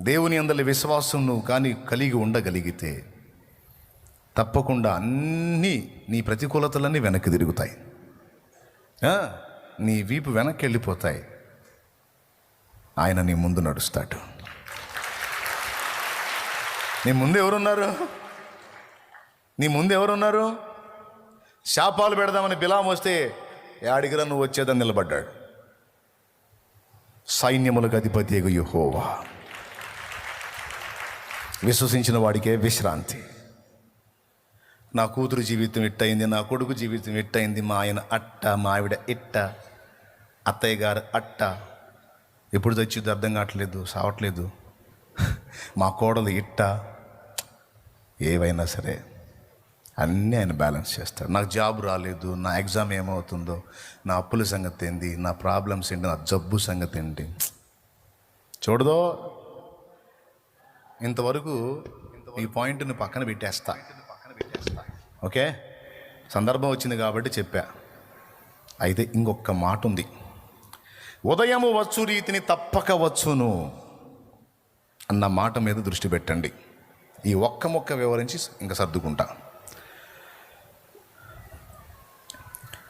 దేవుని అందరి విశ్వాసం నువ్వు కానీ కలిగి ఉండగలిగితే తప్పకుండా అన్నీ నీ ప్రతికూలతలన్నీ వెనక్కి తిరుగుతాయి. నీ వీపు వెనక్కి వెళ్ళిపోతాయి. ఆయన నీ ముందు నడుస్తాడు. నీ ముందు ఎవరున్నారు? నీ ముందు ఎవరున్నారు? శాపాలు పెడదామని బిలాం వస్తే యాడిగిరా నువ్వు వచ్చేదని నిలబడ్డాడు. సైన్యములకు అధిపతి ఎగు విశ్వసించిన వాడికే విశ్రాంతి. నా కూతురు జీవితం ఇట్టయింది నా కొడుకు జీవితం ఇట్టయింది మా ఆయన అట్ట మా ఆవిడ ఇట్ట అత్తయ్య గారు అట్ట. ఎప్పుడు తెచ్చిద్ది అర్థం కావట్లేదు సావట్లేదు. మా కోడలు ఇట్ట. ఏవైనా సరే అన్నీ ఆయన బ్యాలెన్స్ చేస్తారు. నాకు జాబ్ రాలేదు నా ఎగ్జామ్ ఏమవుతుందో నా అప్పుల సంగతి ఏంది నా ప్రాబ్లమ్స్ ఏంటి నా జబ్బు సంగతి ఏంటి. చూడదో ఇంతవరకు ఈ పాయింట్ని పక్కన పెట్టేస్తా. ఓకే? సందర్భం వచ్చింది కాబట్టి చెప్పా. అయితే ఇంకొక మాట ఉంది. ఉదయము వచ్చు రీతిని తప్పక వచ్చును అన్న మాట మీద దృష్టి పెట్టండి. ఈ ఒక్క మొక్క వివరించి ఇంకా సర్దుకుంటా.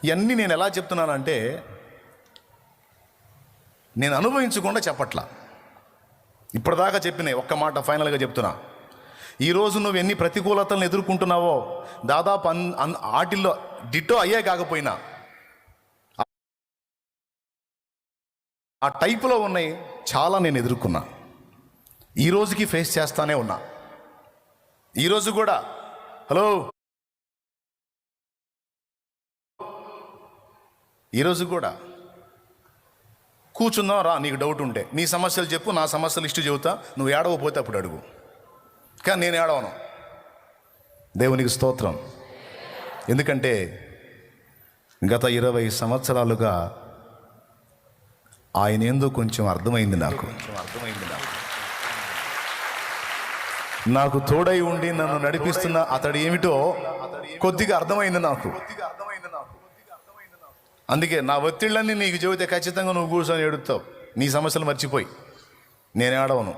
ఇవన్నీ నేను ఎలా చెప్తున్నానంటే నేను అనుభవించకుండా చెప్పట్లా. ఇప్పటిదాకా చెప్పినాయి ఒక్క మాట ఫైనల్గా చెప్తున్నా. ఈరోజు నువ్వు ఎన్ని ప్రతికూలతలను ఎదుర్కొంటున్నావో దాదాపు అన్ అన్ ఆటిల్లో డిట్టో అయ్యే కాకపోయినా ఆ టైపులో ఉన్నాయి చాలా నేను ఎదుర్కొన్నా. ఈ రోజుకి ఫేస్ చేస్తానే ఉన్నా. ఈరోజు కూడా హలో? ఈరోజు కూడా కూర్చుందాం రా నీకు డౌట్ ఉంటే. నీ సమస్యలు చెప్పు నా సమస్యలు ఇష్ట చెబుతా. నువ్వు ఏడవపోతే అప్పుడు అడుగు. కానీ నేను ఏడవను. దేవునికి స్తోత్రం. ఎందుకంటే గత ఇరవై సంవత్సరాలుగా ఆయన ఏందో కొంచెం అర్థమైంది నాకు అర్థమైంది నాకు. నాకు తోడై ఉండి నన్ను నడిపిస్తున్న అతడు ఏమిటో కొద్దిగా అర్థమైంది నాకు. అందుకే నా ఒత్తిళ్ళన్నీ నీకు చెబితే ఖచ్చితంగా నువ్వు కూర్చొని ఏడుస్తావు నీ సమస్యలు మర్చిపోయి. నేను ఆడవను.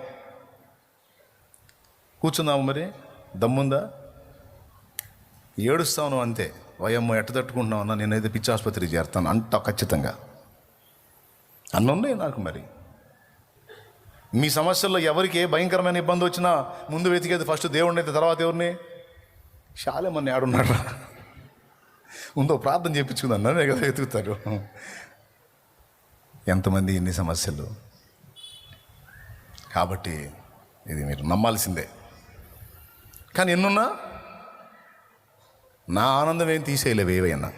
కూర్చున్నావు మరి? దమ్ముందా? ఏడుస్తావును అంతే. వయమ్మ ఎట్ట తట్టుకుంటున్నావు అన్న? నేనైతే పిచ్చి ఆసుపత్రికి చేరుతాను అంట ఖచ్చితంగా. అన్నున్నాయి నాకు మరి. మీ సమస్యల్లో ఎవరికి ఏ భయంకరమైన ఇబ్బంది వచ్చినా ముందు వెతికేది ఫస్ట్ దేవుడిని అయితే తర్వాత ఎవరిని? శాలేమని ఆడున్నాడు ఉందో ప్రార్థన చేయించుకుందాం. నన్నే కదా ఎదుగుతారు ఎంతమంది ఎన్ని సమస్యలు. కాబట్టి ఇది మీరు నమ్మాల్సిందే. కానీ ఎన్నున్నా నా ఆనందం ఏం తీసేయలేవు ఏవైనా.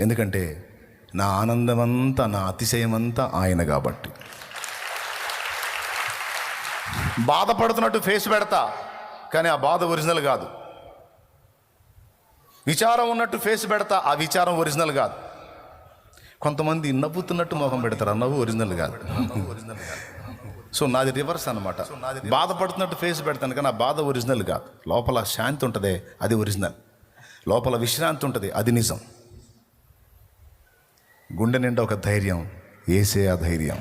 ఎందుకంటే నా ఆనందమంతా నా అతిశయమంతా ఆయన కాబట్టి. బాధపడుతున్నట్టు ఫేస్ పెడతా కానీ ఆ బాధ ఒరిజినల్ కాదు. విచారం ఉన్నట్టు ఫేస్ పెడతా ఆ విచారం ఒరిజినల్ కాదు. కొంతమంది నవ్వుతున్నట్టు మొహం పెడతారు నవ్వు ఒరిజినల్ కాదు. సో నాది రివర్స్ అనమాట బాధపడుతున్నట్టు ఫేస్ పెడతాను కానీ ఆ బాధ ఒరిజినల్ కాదు. లోపల శాంతి ఉంటుంది అది ఒరిజినల్. లోపల విశ్రాంతి ఉంటుంది అది నిజం. గుండె నిండా ఒక ధైర్యం ఏసే ఆ ధైర్యం.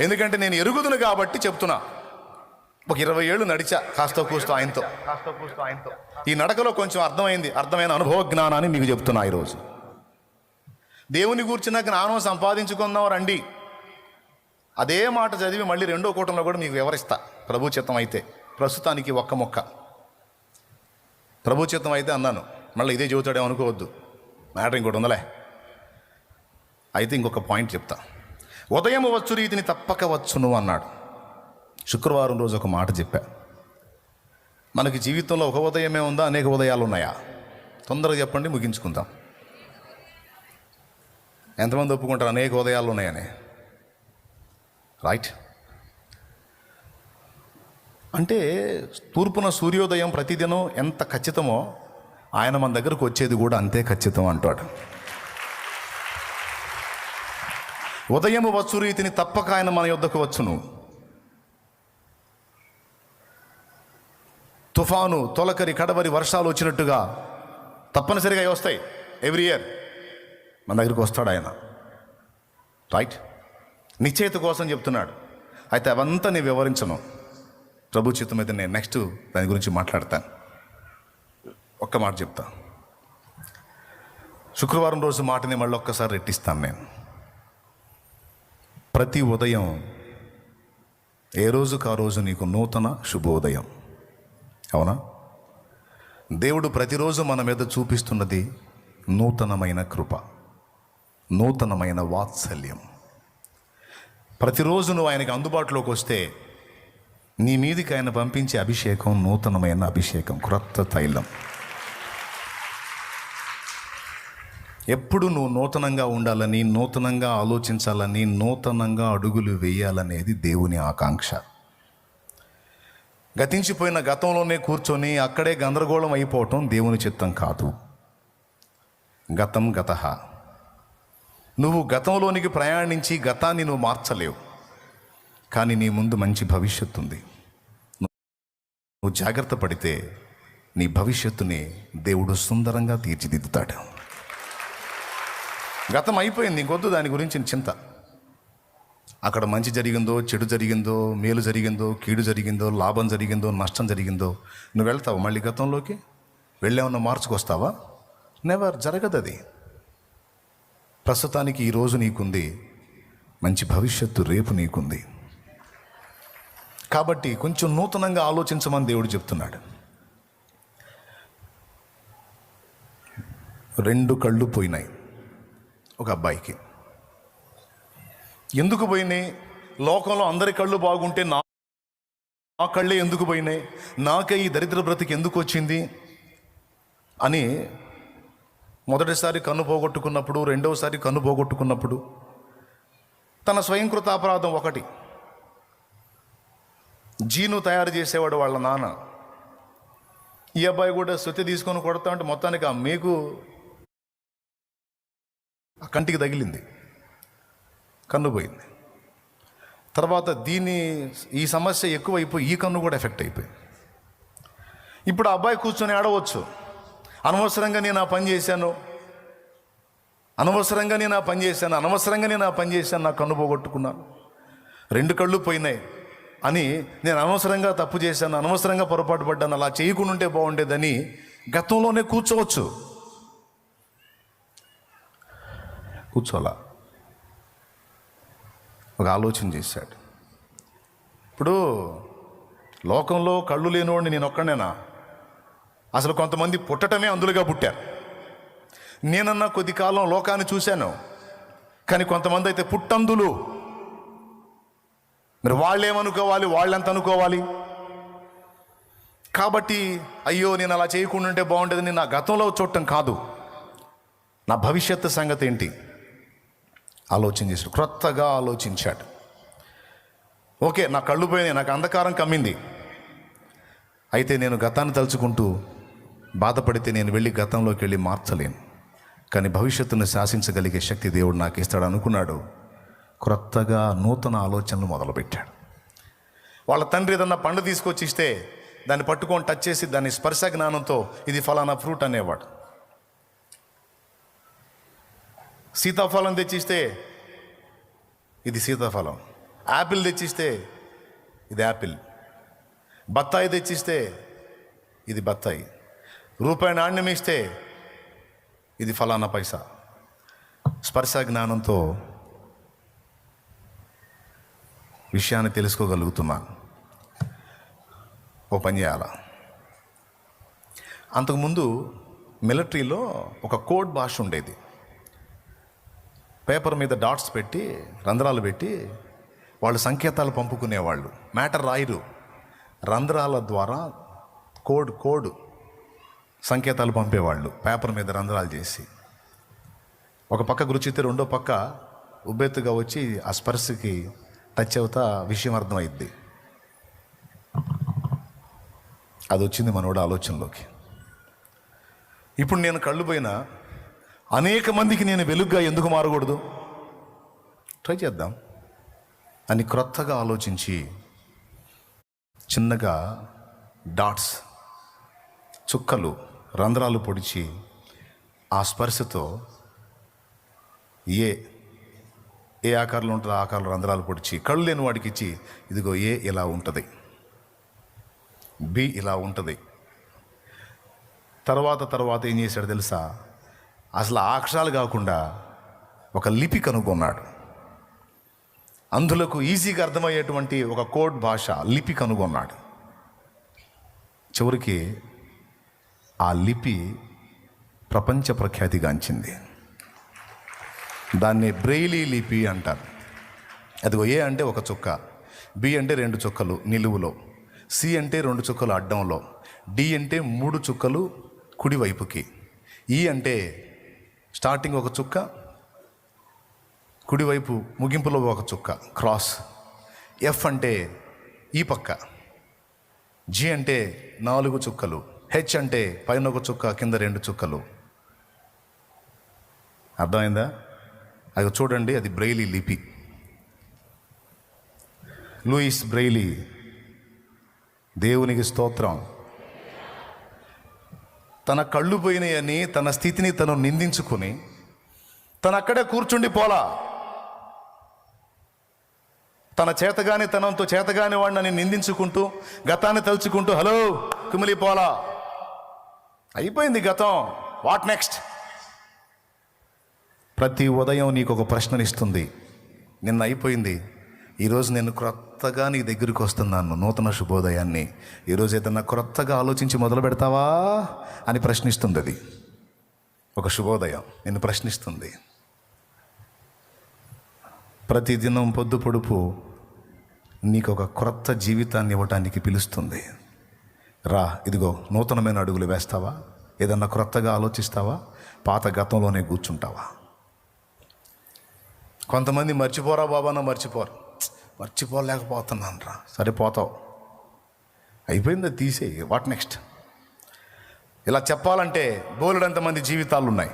ఎందుకంటే నేను ఎరుగుదును కాబట్టి చెప్తున్నా. ఒక ఇరవై ఏళ్ళు నడిచా కాస్త కూస్తో ఆయనతో. ఈ నడకలో కొంచెం అర్థమైంది అర్థమైన అనుభవ జ్ఞానాన్ని మీకు చెప్తున్నా ఈరోజు. దేవుని కూర్చున్న జ్ఞానం సంపాదించుకుందాం రండి. అదే మాట చదివి మళ్ళీ రెండో కూటంలో కూడా మీకు వివరిస్తా. ప్రభు చిత్తం అయితే ప్రస్తుతానికి ఒక్క మొక్క. ప్రభు చిత్తం అయితే అన్నాను మళ్ళీ ఇదే చెబుతాడేమో అనుకోవద్దు. మ్యాటర్ ఇంకోటి ఉందలే. అయితే ఇంకొక పాయింట్ చెప్తా. ఉదయం వచ్చు రీతిని తప్పక వచ్చును అన్నాడు. శుక్రవారం రోజు ఒక మాట చెప్పా. మనకి జీవితంలో ఒక ఉదయమే ఉందా? అనేక ఉదయాలు ఉన్నాయా తొందరగా చెప్పండి ముగించుకుందాం. ఎంతమంది ఒప్పుకుంటారు? అనేక ఉదయాలు ఉన్నాయని రైట్. అంటే తూర్పున సూర్యోదయం ప్రతిదినం ఎంత ఖచ్చితమో ఆయన మన దగ్గరకు వచ్చేది కూడా అంతే ఖచ్చితం అంటాడు. ఉదయం వచ్చు రీతిని తప్పక ఆయన మన యొద్దకు వచ్చును. తుఫాను తొలకరి కడవరి వర్షాలు వచ్చినట్టుగా తప్పనిసరిగా వస్తాయి. ఎవ్రీ ఇయర్ మన దగ్గరికి వస్తాడు ఆయన. రైట్ నిశ్చయిత కోసం చెప్తున్నాడు. అయితే అవంతా నేను వివరించను. ప్రభు చిత్తం అయితే నేను నెక్స్ట్ దాని గురించి మాట్లాడతాను. ఒక్క మాట చెప్తా. శుక్రవారం రోజు మాటని మళ్ళీ ఒక్కసారి రెట్టిస్తాను నేను. ప్రతి ఉదయం ఏ రోజుకు ఆ రోజు నీకు నూతన శుభోదయం? అవునా? దేవుడు ప్రతిరోజు మన మీద చూపిస్తున్నది నూతనమైన కృప నూతనమైన వాత్సల్యం. ప్రతిరోజు నువ్వు ఆయనకి అందుబాటులోకి వస్తే నీ మీదికి ఆయన పంపించే అభిషేకం నూతనమైన అభిషేకం క్రొత్త తైలం. ఎప్పుడు నువ్వు నూతనంగా ఉండాలని నూతనంగా ఆలోచించాలని నూతనంగా అడుగులు వేయాలనేది దేవుని ఆకాంక్ష. గతించిపోయిన గతంలోనే కూర్చొని అక్కడే గందరగోళం అయిపోవటం దేవుని చిత్తం కాదు. గతం గత. నువ్వు గతంలోనికి ప్రయాణించి గతాన్ని నువ్వు మార్చలేవు. కానీ నీ ముందు మంచి భవిష్యత్తు ఉంది. నువ్వు జాగ్రత్త పడితే నీ భవిష్యత్తుని దేవుడు సుందరంగా తీర్చిదిద్దుతాడు. గతం అయిపోయింది ఇంకొద్దు దాని గురించి చింత. అక్కడ మంచి జరిగిందో చెడు జరిగిందో మేలు జరిగిందో కీడు జరిగిందో లాభం జరిగిందో నష్టం జరిగిందో నువ్వు వెళ్తావు మళ్ళీ గతంలోకి? వెళ్ళేమన్నా మార్చుకొస్తావా? నెవర్ జరగదు అది. ప్రస్తుతానికి ఈరోజు నీకుంది. మంచి భవిష్యత్తు రేపు నీకుంది. కాబట్టి కొంచెం నూతనంగా ఆలోచించమని దేవుడు చెప్తున్నాడు. రెండు కళ్ళు పోయినాయి ఒక అబ్బాయికి. ఎందుకు పోయినాయి? లోకంలో అందరి కళ్ళు బాగుంటే నా నా కళ్ళే ఎందుకు పోయినాయి? నాకే ఈ దరిద్ర బ్రతికి ఎందుకు వచ్చింది? అని మొదటిసారి కన్ను పోగొట్టుకున్నప్పుడు రెండవసారి కన్ను పోగొట్టుకున్నప్పుడు తన స్వయంకృత అపరాధం ఒకటి. జీను తయారు చేసేవాడు వాళ్ళ నాన్న. ఈ అబ్బాయి కూడా శృతి తీసుకొని కొడతా అంటే మొత్తానికి ఆ ఆ కంటికి తగిలింది. కన్నుపోయింది. తర్వాత దీని ఈ సమస్య ఎక్కువైపోయి ఈ కన్ను కూడా ఎఫెక్ట్ అయిపోయింది. ఇప్పుడు ఆ అబ్బాయి కూర్చొని ఆడవచ్చు. అనవసరంగా నేను ఆ పని చేశాను. అనవసరంగా నేను ఆ పని చేశాను. అనవసరంగా నేను ఆ పని చేశాను. నా కన్ను పోగొట్టుకున్నాను రెండు కళ్ళు పోయినాయి అని నేను అనవసరంగా తప్పు చేశాను అనవసరంగా పొరపాటు పడ్డాను అలా చేయకుండా ఉంటే బాగుండేదని గతంలోనే కూర్చోవచ్చు. కూర్చోలా ఒక ఆలోచన చేశాడు. ఇప్పుడు లోకంలో కళ్ళు లేనివాడిని నేను ఒక్కడేనా అసలు కొంతమంది పుట్టటమే అందులుగా పుట్టారు. నేనన్నా కొద్ది కాలం లోకాన్ని చూశాను. కానీ కొంతమంది అయితే పుట్టందులు. మరి వాళ్ళేమనుకోవాలి? వాళ్ళెంత అనుకోవాలి కాబట్టి అయ్యో నేను అలా చేయకుండా ఉంటే బాగుండేదని నా గతంలో చూడటం కాదు. నా భవిష్యత్తు సంగతి ఏంటి? ఆలోచన చేశాడు. క్రొత్తగా ఆలోచించాడు. ఓకే నా కళ్ళు పోయినాయి నాకు అంధకారం కమ్మింది. అయితే నేను గతాన్ని తలుచుకుంటూ బాధపడితే నేను వెళ్ళి గతంలోకి వెళ్ళి మార్చలేను. కానీ భవిష్యత్తును శాసించగలిగే శక్తి దేవుడు నాకు ఇస్తాడు అనుకున్నాడు. క్రొత్తగా నూతన ఆలోచనలు మొదలుపెట్టాడు. వాళ్ళ తండ్రి ఏదన్నా పండు తీసుకొచ్చి ఇస్తే దాన్ని పట్టుకొని టచ్ చేసి దాని స్పర్శ జ్ఞానంతో ఇది ఫలానా ఫ్రూట్ అనేవాడు. సీతాఫలం తెచ్చిస్తే ఇది సీతాఫలం. యాపిల్ తెచ్చిస్తే ఇది యాపిల్ బత్తాయి తెచ్చిస్తే ఇది బత్తాయి. రూపాయి నాణ్యం ఇస్తే ఇది ఫలానా పైసా. స్పర్శ జ్ఞానంతో విషయాన్ని తెలుసుకోగలుగుతున్నాను ఓ పని చేయాల? అంతకుముందు మిలిటరీలో ఒక కోడ్ భాష ఉండేది. పేపర్ మీద డాట్స్ పెట్టి రంధ్రాలు పెట్టి వాళ్ళు సంకేతాలు పంపుకునేవాళ్ళు. మ్యాటర్ రాయరు. రంధ్రాల ద్వారా కోడ్ కోడ్ సంకేతాలు పంపేవాళ్ళు. పేపర్ మీద రంధ్రాలు చేసి. ఒక పక్క గురుచితే రెండో పక్క ఉబ్బెత్తుగా వచ్చి ఆ స్పర్శకి టచ్ అవుతా విషయం అర్థమైద్ది. అది వచ్చింది మనోడు ఆలోచనలోకి. ఇప్పుడు నేను కళ్ళు పోయినా అనేక మందికి నేను వెలుగ్గా ఎందుకు మారకూడదు? ట్రై చేద్దాం. అని క్రొత్తగా ఆలోచించి చిన్నగా డాట్స్ చుక్కలు రంధ్రాలు పొడిచి ఆ స్పర్శతో ఏ ఏ ఆకారంలో ఉంటుందో ఆ ఆకారంలో రంధ్రాలు పొడిచి కళ్ళు లేని వాడికి ఇచ్చి ఇదిగో ఏ ఇలా ఉంటుంది. బి ఇలా ఉంటుంది. తర్వాత తర్వాత ఏం చేశాడు తెలుసా? అసలు ఆ అక్షరాలు కాకుండా ఒక లిపి కనుగొన్నాడు. అందులకు ఈజీగా అర్థమయ్యేటువంటి ఒక కోడ్ భాష లిపి కనుగొన్నాడు. చివరికి ఆ లిపి ప్రపంచ ప్రఖ్యాతిగాంచింది. దాన్ని బ్రెయిలీ లిపి అంటారు. అదిగో ఏ అంటే ఒక చుక్క బి అంటే రెండు చుక్కలు నిలువులో సి అంటే రెండు చుక్కలు అడ్డంలో డి అంటే మూడు చుక్కలు కుడివైపుకి ఈ అంటే స్టార్టింగ్ ఒక చుక్క కుడివైపు ముగింపులో ఒక చుక్క క్రాస్. ఎఫ్ అంటే ఈ పక్క. జి అంటే నాలుగు చుక్కలు. హెచ్ అంటే పైన ఒక చుక్క కింద రెండు చుక్కలు. అర్థమైందా? అది చూడండి అది బ్రెయిలీ లిపి. లూయిస్ బ్రెయిలీ దేవునికి స్తోత్రం. తన కళ్ళు పోయినాయని తన స్థితిని తను నిందించుకుని తను అక్కడే కూర్చుండి పోలా. తన చేతగాని తనంతో చేతగాని వాడిని నిందించుకుంటూ గతాన్ని తలుచుకుంటూ హలో కుమిలి పోలా. అయిపోయింది గతం. వాట్ నెక్స్ట్ ప్రతి ఉదయం నీకు ఒక ప్రశ్ననిస్తుంది. నిన్న అయిపోయింది. ఈరోజు నేను క్రొత్తగా నీ దగ్గరికి వస్తున్నాను నూతన శుభోదయాన్ని. ఈరోజు ఏదన్నా క్రొత్తగా ఆలోచించి మొదలు పెడతావా అని ప్రశ్నిస్తుంది అది. ఒక శుభోదయం నిన్ను ప్రశ్నిస్తుంది. ప్రతిదినం పొద్దు పొడుపు నీకు ఒక క్రొత్త జీవితాన్ని ఇవ్వటానికి పిలుస్తుంది. రా ఇదిగో నూతనమైన అడుగులు వేస్తావా? ఏదన్నా క్రొత్తగా ఆలోచిస్తావా? పాత గతంలోనే కూర్చుంటావా? కొంతమంది మర్చిపోరా బాబాన మర్చిపోరు. మర్చిపోలేకపోతున్నాను రా సరిపోతావు తీసేయి వాట్ నెక్స్ట్? ఇలా చెప్పాలంటే బోలెడంతమంది జీవితాలు ఉన్నాయి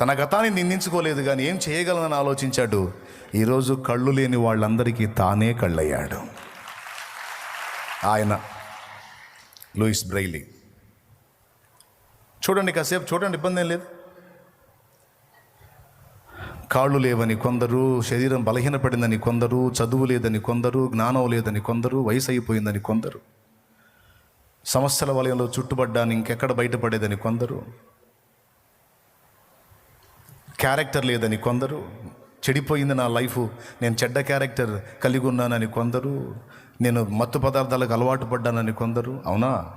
తన గతాన్ని నిందించుకోలేదు కానీ ఏం చేయగలనని ఆలోచించాడు. ఈరోజు కళ్ళు లేని వాళ్ళందరికీ తానే కళ్ళయ్యాడు. ఆయన లూయిస్ బ్రైలీ చూడండి కాసేపు చూడండి ఇబ్బంది ఏం లేదు. కాళ్ళు లేవని కొందరు శరీరం బలహీనపడిందని కొందరు చదువు లేదని కొందరు జ్ఞానం లేదని కొందరు వయసు అయిపోయిందని కొందరు. సమస్యల వలయంలో చుట్టుపడ్డాని ఇంకెక్కడ బయటపడేదని కొందరు. క్యారెక్టర్ లేదని కొందరు. చెడిపోయింది నా లైఫ్ నేను చెడ్డ క్యారెక్టర్ కలిగి ఉన్నానని కొందరు. నేను మత్తు పదార్థాలకు అలవాటు పడ్డానని కొందరు. అవునా?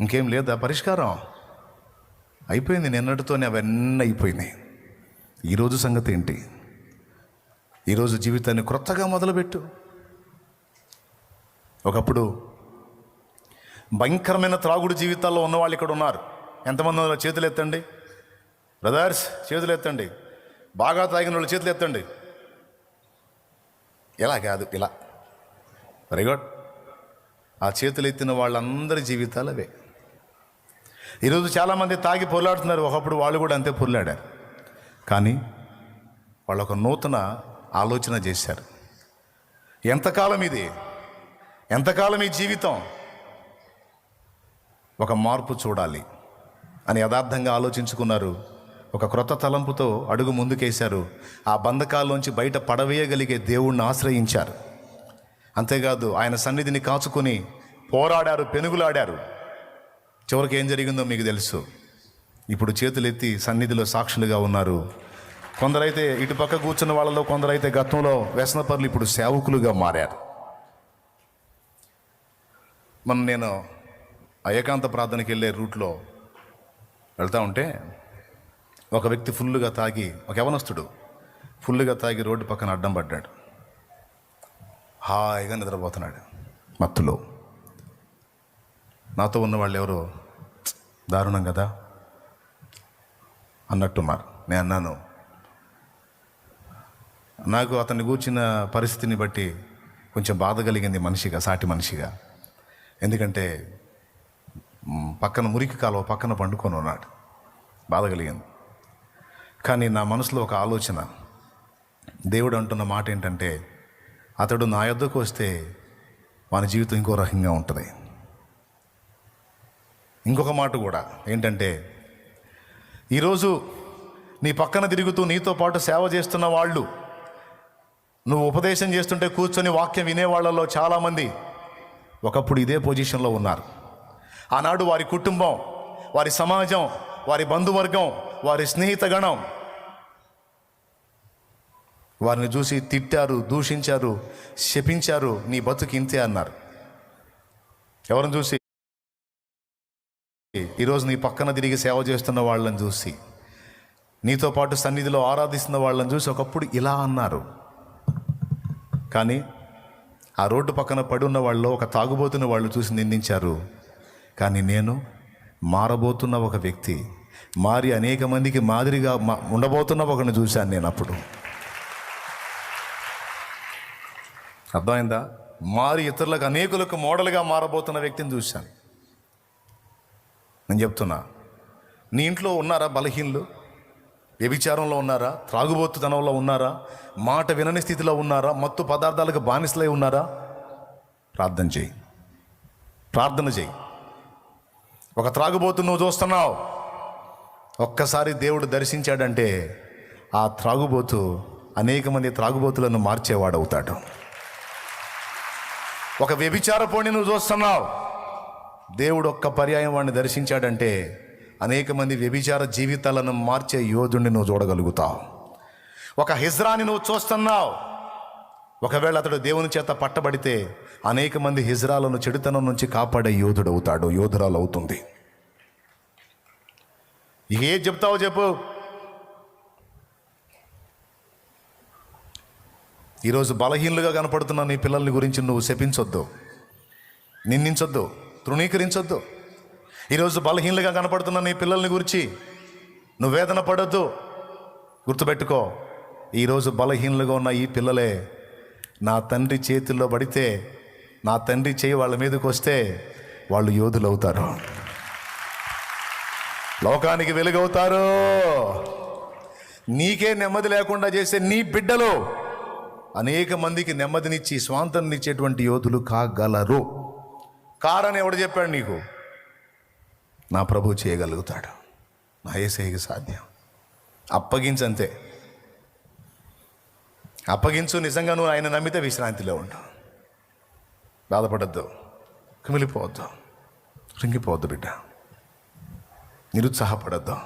ఇంకేం లేదా పరిష్కారం? అయిపోయింది నిన్నటితోనే అవన్నీ అయిపోయినాయి. ఈరోజు సంగతి ఏంటి ఈరోజు జీవితాన్ని క్రొత్తగా మొదలుపెట్టు. ఒకప్పుడు భయంకరమైన త్రాగుడు జీవితాల్లో ఉన్నవాళ్ళు ఇక్కడ ఉన్నారు. ఎంతమంది ఉన్నారో? చేతులు ఎత్తండి. బ్రదర్స్ చేతులు ఎత్తండి. బాగా తాగిన వాళ్ళు చేతులు ఎత్తండి. ఇలా కాదు ఇలా. వెరీ గుడ్ ఆ చేతులు ఎత్తిన వాళ్ళందరి జీవితాలు అవే. ఈరోజు చాలామంది తాగి పొర్లాడుతున్నారు. ఒకప్పుడు వాళ్ళు కూడా అంతే పొర్లాడారు. కానీ వాళ్ళు ఒక నూతన ఆలోచన చేశారు. ఎంతకాలం ఇది? ఎంతకాలం ఈ జీవితం? ఒక మార్పు చూడాలి అని యథార్థంగా ఆలోచించుకున్నారు. ఒక క్రొత్త తలంపుతో అడుగు ముందుకేశారు. ఆ బంధకాల్లోంచి బయట పడవేయగలిగే దేవుణ్ణి ఆశ్రయించారు. అంతేకాదు ఆయన సన్నిధిని కాచుకొని పోరాడారు పెనుగులాడారు. చివరికి ఏం జరిగిందో మీకు తెలుసు. ఇప్పుడు చేతులెత్తి సన్నిధిలో సాక్షులుగా ఉన్నారు. కొందరైతే ఇటు పక్క కూర్చున్న వాళ్ళలో కొందరైతే గతంలో వ్యసనపరులు ఇప్పుడు సేవకులుగా మారారు. మన నేను ఏకాంత ప్రార్థనకి వెళ్ళే రూట్లో వెళ్తా ఉంటే ఒక వ్యక్తి ఫుల్లుగా తాగి ఒక యవనస్తుడు ఫుల్లుగా తాగి రోడ్డు పక్కన అడ్డం పడ్డాడు. హాయిగా నిద్రపోతున్నాడు మత్తులో. నాతో ఉన్న వాళ్ళు ఎవరో దారుణం కదా. అన్నట్టున్నారు. నేను అన్నాను నాకు అతన్ని కూర్చిన పరిస్థితిని బట్టి కొంచెం బాధ కలిగింది మనిషిగా సాటి మనిషిగా. ఎందుకంటే పక్కన మురికి కాలువ పక్కన పండుకొని ఉన్నాడు. బాధ కలిగింది. కానీ నా మనసులో ఒక ఆలోచన దేవుడు అంటున్న మాట ఏంటంటే అతడు నా యొద్దకు వస్తే వాని జీవితం ఇంకో రకంగా ఉంటుంది. ఇంకొక మాట కూడా ఏంటంటే ఈరోజు నీ పక్కన తిరుగుతూ నీతో పాటు సేవ చేస్తున్న వాళ్ళు నువ్వు ఉపదేశం చేస్తుంటే కూర్చొని వాక్యం వినేవాళ్ళలో చాలామంది ఒకప్పుడు ఇదే పొజిషన్లో ఉన్నారు. ఆనాడు వారి కుటుంబం వారి సమాజం వారి బంధువర్గం వారి స్నేహితగణం వారిని చూసి తిట్టారు దూషించారు శపించారు నీ బతుకు ఇంతే అన్నారు. ఎవరిని చూసి? ఈరోజు నీ పక్కన తిరిగి సేవ చేస్తున్న వాళ్ళని చూసి నీతో పాటు సన్నిధిలో ఆరాధిస్తున్న వాళ్ళని చూసి ఒకప్పుడు ఇలా అన్నారు. కానీ ఆ రోడ్డు పక్కన పడి ఉన్న వాళ్ళు ఒక తాగుబోతున్న వాళ్ళు చూసి నిందించారు. కానీ నేను మారబోతున్న ఒక వ్యక్తి మారి అనేక మందికి మాదిరిగా మా- ఉండబోతున్న ఒకరిని చూశాను నేను అప్పుడు. అర్థమైందా? మారి ఇతరులకు అనేకులకు మోడల్గా మారబోతున్న వ్యక్తిని చూశాను. నేను చెప్తున్నా. నీ ఇంట్లో ఉన్నారా బలహీనలు? వ్యభిచారంలో ఉన్నారా? త్రాగుబోతుతనంలో ఉన్నారా? మాట వినని స్థితిలో ఉన్నారా? మత్తు పదార్థాలకు బానిసలై ఉన్నారా? ప్రార్థన చేయి. ప్రార్థన చేయి. ఒక త్రాగుబోతు నువ్వు చూస్తున్నావు. ఒక్కసారి దేవుడు దర్శించాడంటే ఆ త్రాగుబోతు అనేక మంది త్రాగుబోతులను మార్చేవాడవుతాడు. ఒక వ్యభిచార పోణి నువ్వు చూస్తున్నావు. దేవుడు ఒక్క పర్యాయం వాడిని దర్శించాడంటే అనేక మంది వ్యభిచార జీవితాలను మార్చే యోధుడిని నువ్వు చూడగలుగుతావు. ఒక హిజ్రాని నువ్వు చూస్తున్నావు. ఒకవేళ అతడు దేవుని చేత పట్టబడితే అనేక మంది హిజ్రాలను చెడుతనం నుంచి కాపాడే యోధుడు అవుతాడు యోధురాలు అవుతుంది ఏ ఏం చెప్తావో చెప్పు. ఈరోజు బలహీనులుగా కనపడుతున్న నీ పిల్లల్ని గురించి నువ్వు శపించొద్దు. నిందించొద్దు. తృణీకరించొద్దు. ఈరోజు బలహీనలుగా కనపడుతున్న నీ పిల్లల్ని గురించి నువ్వు వేదన పడొద్దు. గుర్తుపెట్టుకో ఈరోజు బలహీనలుగా ఉన్న ఈ పిల్లలే నా తండ్రి చేతుల్లో పడితే నా తండ్రి చేయి వాళ్ళ మీదకి వస్తే వాళ్ళు యోధులు అవుతారు లోకానికి వెలుగవుతారు. నీకే నెమ్మది లేకుండా చేసే నీ బిడ్డలు అనేక మందికి నెమ్మదినిచ్చి స్వాంతనిచ్చేటువంటి యోధులు కాగలరు. కారని ఎవడు చెప్పాడు నీకు? నా ప్రభు చేయగలుగుతాడు. నా ఏసైకి సాధ్యం. అప్పగించంతే. అప్పగించు నిజంగా నువ్వు ఆయన నమ్మితే విశ్రాంతిలో ఉండు. బాధపడద్దు. కుమిలిపోవద్దు. రింగిపోవద్దు బిడ్డ. నిరుత్సాహపడద్దు.